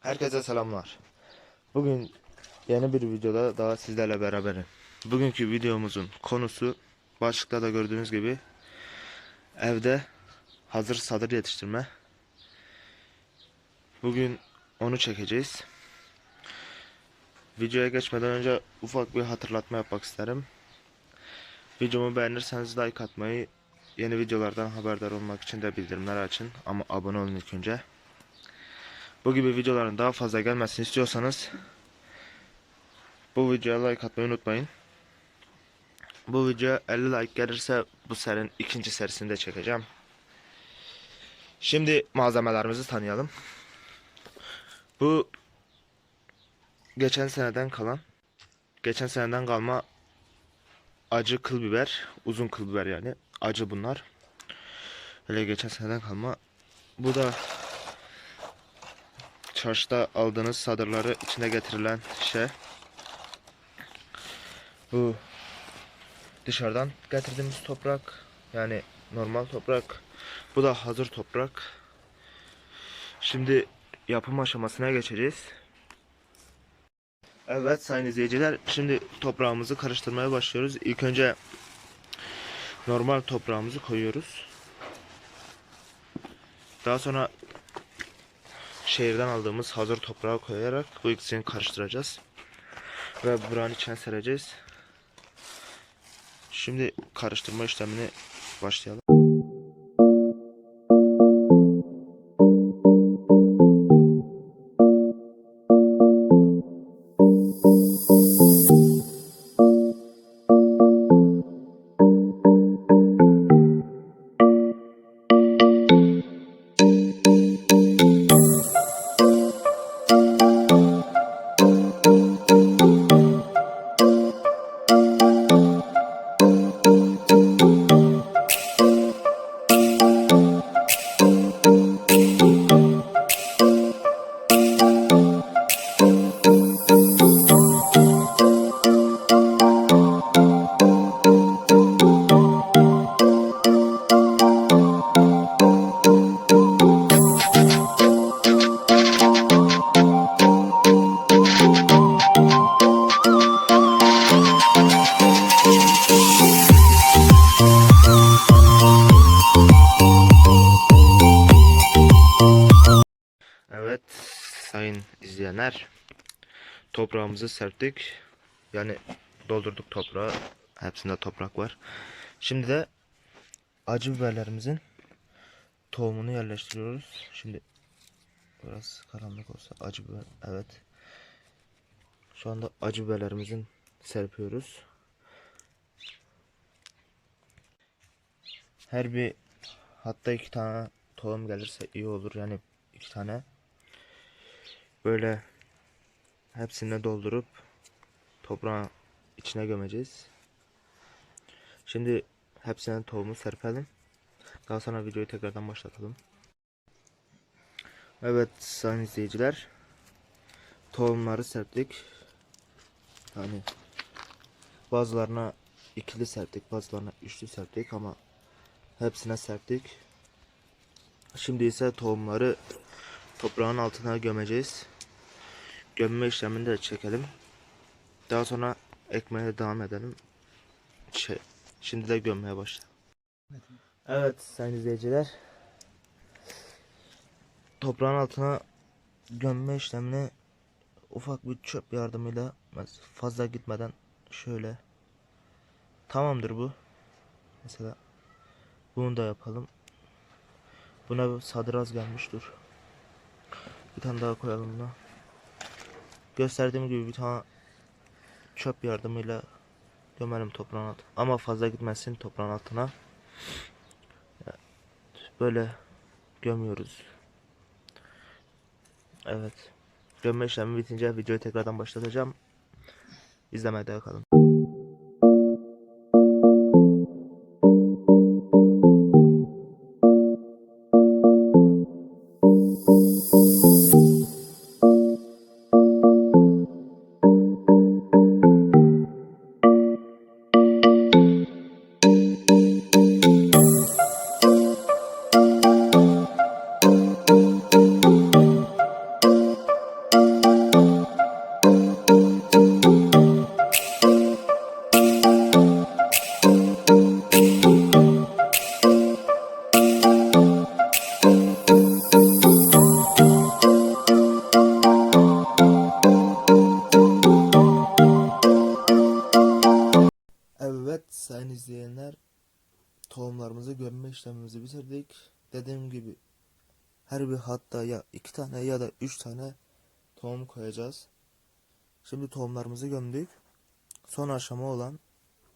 Herkese selamlar. Bugün yeni bir videoda daha sizlerle beraberim. Bugünkü videomuzun konusu başlıkta da gördüğünüz gibi evde hazır sadır yetiştirme. Bugün onu çekeceğiz. Videoya geçmeden önce ufak bir hatırlatma yapmak isterim. Videomu beğenirseniz like atmayı, yeni videolardan haberdar olmak için de bildirimler açın ama abone olun ilk önce. Bu gibi videoların daha fazla gelmesini istiyorsanız bu videoya like atmayı unutmayın. Bu videoya 50 like gelirse bu serinin ikinci serisini de çekeceğim. Şimdi malzemelerimizi tanıyalım. Bu geçen seneden kalan geçen seneden kalma acı kıl biber, uzun kıl biber yani. Acı bunlar. Öyle geçen seneden kalma. Bu da çarşıda aldığınız sadırları içine getirilen şey. Bu dışarıdan getirdiğimiz toprak. Yani normal toprak. Bu da hazır toprak. Şimdi yapım aşamasına geçeceğiz. Evet sayın izleyiciler şimdi toprağımızı karıştırmaya başlıyoruz. İlk önce normal toprağımızı koyuyoruz. Daha sonra şehirden aldığımız hazır toprağı koyarak bu ikisini karıştıracağız. Ve buranın içine sereceğiz. Şimdi karıştırma işlemini başlayalım. İzleyenler toprağımızı serptik. Yani doldurduk toprağı. Hepsinde toprak var. Şimdi de acı biberlerimizin tohumunu yerleştiriyoruz. Şimdi biraz karanlık olsa acı biber evet. Şu anda acı biberlerimizin serpiyoruz. Her bir hatta iki tane tohum gelirse iyi olur. Yani iki tane böyle hepsini doldurup toprağın içine gömeceğiz. Şimdi hepsine tohumu serpelim. Daha sonra videoyu tekrardan başlatalım. Evet sayın izleyiciler. Tohumları serptik. Yani bazılarına ikili serptik, bazılarına üçlü serptik ama hepsine serptik. Şimdi ise tohumları toprağın altına gömeceğiz. Gömme işlemini de çekelim. Daha sonra ekmeye devam edelim. Şey, şimdi de gömmeye başlayalım. Evet sayın izleyiciler. Toprağın altına gömme işlemini ufak bir çöp yardımıyla fazla gitmeden şöyle tamamdır bu. Mesela bunu da yapalım. Buna sadraz gelmiş dur. Bir tane daha koyalım buna. Gösterdiğim gibi bir tane çöp yardımıyla gömelim toprağın altına. Ama fazla gitmesin toprağın altına. Böyle gömüyoruz. Evet. Gömme işlemi bitince videoyu tekrardan başlatacağım. İzlemeye devam kalın. İzleyenler tohumlarımızı gömme işlemimizi bitirdik. Dediğim gibi her bir hatta ya iki tane ya da üç tane tohum koyacağız. Şimdi tohumlarımızı gömdük. Son aşama olan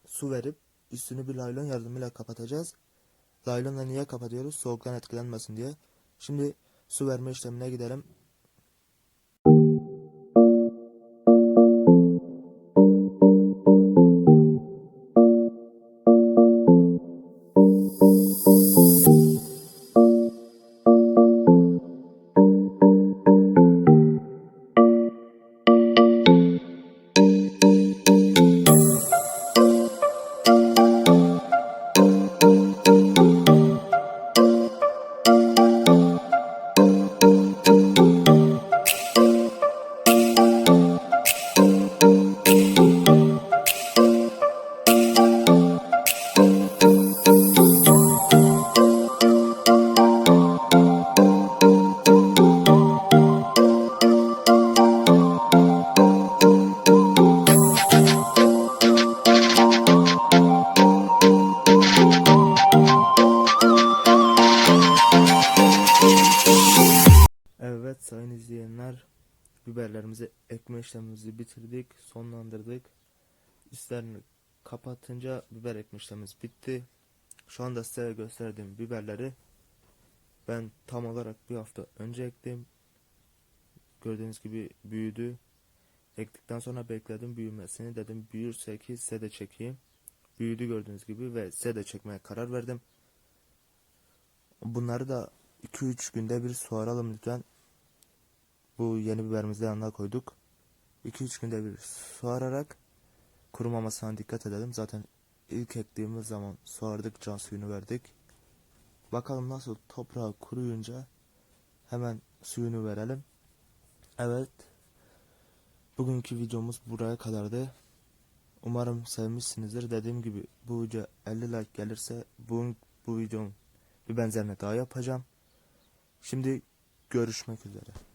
su verip üstünü bir laylon yardımıyla kapatacağız. Laylonla niye kapatıyoruz? Soğuktan etkilenmesin diye. Şimdi su verme işlemine gidelim. Biberlerimizi ekme işlemimizi bitirdik sonlandırdık. Üstlerini kapatınca biber ekme işlemimiz bitti. Şu anda size gösterdiğim biberleri ben tam olarak bir hafta önce ektim. Gördüğünüz gibi büyüdü. Ektikten sonra bekledim büyümesini. Dedim büyürse ki size de çekeyim. Büyüdü gördüğünüz gibi ve size de çekmeye karar verdim. Bunları da 2-3 günde bir suaralım lütfen bu yeni biberimizi yanına koyduk. 2-3 günde bir suararak kurumamasına dikkat edelim. Zaten ilk ektiğimiz zaman suardık, can suyunu verdik. Bakalım nasıl toprağı kuruyunca hemen suyunu verelim. Evet. Bugünkü videomuz buraya kadardı. Umarım sevmişsinizdir. Dediğim gibi bu video 50 like gelirse bu, bu videonun bir benzerini daha yapacağım. Şimdi görüşmek üzere.